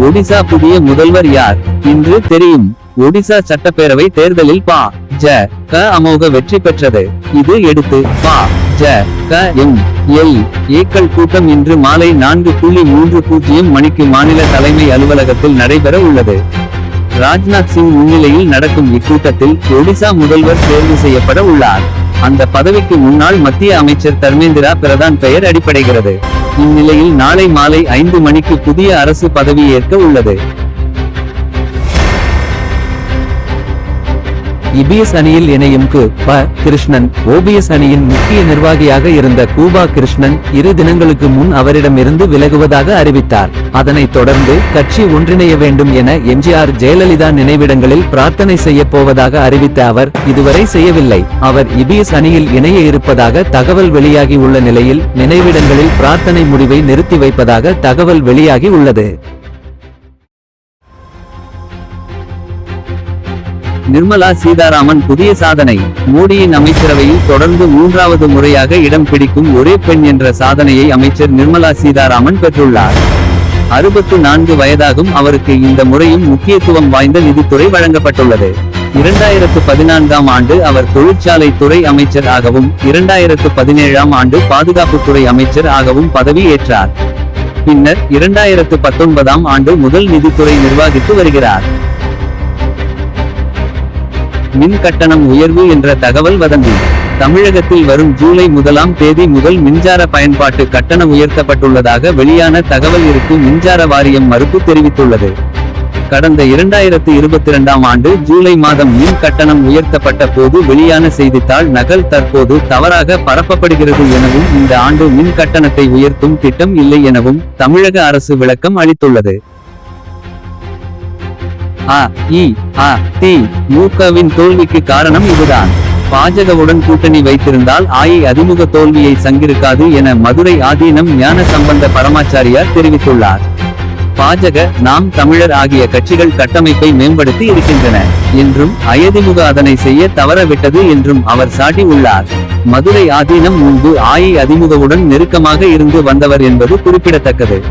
ஒடிசா புதிய முதல்வர் யார்? இன்று தெரியும். ஒடிசா சட்டப்பேரவை தேர்தலில் பா. ஜ. க. அமோக வெற்றி பெற்றது. இது எடுத்து பா. ஜ. க. எம். எல். ஏக்கள் கூட்டம் இன்று மாலை நான்கு புள்ளி மூன்று பூஜ்ஜியம் மணிக்கு மாநில தலைமை அலுவலகத்தில் நடைபெற உள்ளது. ராஜ்நாத் சிங் முன்னிலையில் நடக்கும் இக்கூட்டத்தில் ஒடிசா முதல்வர் தேர்வு செய்யப்பட உள்ளார். அந்த பதவிக்கு முன்னாள் மத்திய அமைச்சர் தர்மேந்திரா பிரதான் பெயர் அடிப்படைகிறது. இந்நிலையில் நாளை மாலை ஐந்து மணிக்கு புதிய அரசு பதவியேற்க உள்ளது. இபிஎஸ் அணியில் இணையும் கு ப கிருஷ்ணன். ஓபிஎஸ் அணியின் முக்கிய நிர்வாகியாக இருந்த கூபா கிருஷ்ணன் இரு தினங்களுக்கு முன் அவரிடமிருந்து விலகுவதாக அறிவித்தார். அதனைத் தொடர்ந்து கட்சி ஒன்றிணைய வேண்டும் என எம்ஜிஆர் ஜெயலலிதா நினைவிடங்களில் பிரார்த்தனை செய்யப் போவதாக அறிவித்த அவர் இதுவரை செய்யவில்லை. அவர் இபிஎஸ் அணியில் இணைய இருப்பதாக தகவல் வெளியாகி உள்ள நிலையில் நினைவிடங்களில் பிரார்த்தனை முடிவை நிறுத்தி வைப்பதாக தகவல் வெளியாகி உள்ளது. நிர்மலா சீதாராமன் புதிய சாதனை. மோடியின் அமைச்சரவையில் தொடர்ந்து மூன்றாவது முறையாக இடம் பிடிக்கும் ஒரே பெண் என்ற சாதனையை அமைச்சர் நிர்மலா சீதாராமன் பெற்றுள்ளார். அறுபத்து நான்கு வயதாகும் அவருக்கு இந்த முறையும் முக்கியத்துவம் வாய்ந்த நிதித்துறை வழங்கப்பட்டுள்ளது. இரண்டாயிரத்து பதினான்காம் ஆண்டு அவர் தொழிற்சாலை துறை அமைச்சர் ஆகவும் இரண்டாயிரத்து பதினேழாம் ஆண்டு பாதுகாப்புத்துறை அமைச்சர் ஆகவும் பதவி ஏற்றார். பின்னர் இரண்டாயிரத்து பத்தொன்பதாம் ஆண்டு முதல் நிதித்துறை நிர்வாகித்து வருகிறார். மின் கட்டணம் உயர்வு என்ற தகவல் வதந்தி தமிழகத்தில் வரும் ஜூலை முதலாம் தேதி முதல் மின்சார பயன்பாட்டு கட்டணம் உயர்த்தப்பட்டுள்ளதாக வெளியான தகவல் இருக்கு மின்சார வாரியம் மறுப்பு தெரிவித்துள்ளது. கடந்த இரண்டாயிரத்து இருபத்தி இரண்டாம் ஆண்டு ஜூலை மாதம் மின் கட்டணம் உயர்த்தப்பட்ட போது வெளியான செய்தித்தாள் நகல் தற்போது தவறாக பரப்பப்படுகிறது எனவும் இந்த ஆண்டு மின் கட்டணத்தை உயர்த்தும் திட்டம் இல்லை எனவும் தமிழக அரசு விளக்கம் அளித்துள்ளது. அ இ அ தி. தோல்விக்கு காரணம் இதுதான். பாஜகவுடன் கூட்டணி வைத்திருந்தால் ஆயை அதிமுக தோல்வியை சங்கிருக்காது என மதுரை ஆதீனம் ஞான சம்பந்த பரமாச்சாரியார் தெரிவித்துள்ளார். பாஜக நாம் தமிழர் ஆகிய கட்சிகள் கட்டமைப்பை மேம்படுத்தி இருக்கின்றன. என்றும் அயதிமுக அதனை செய்ய தவறவிட்டது என்றும் அவர் சாட்டி உள்ளார். மதுரை ஆதீனம் முன்பு ஆயை அதிமுகவுடன் நெருக்கமாக இருந்து வந்தவர் என்பது குறிப்பிடத்தக்கது.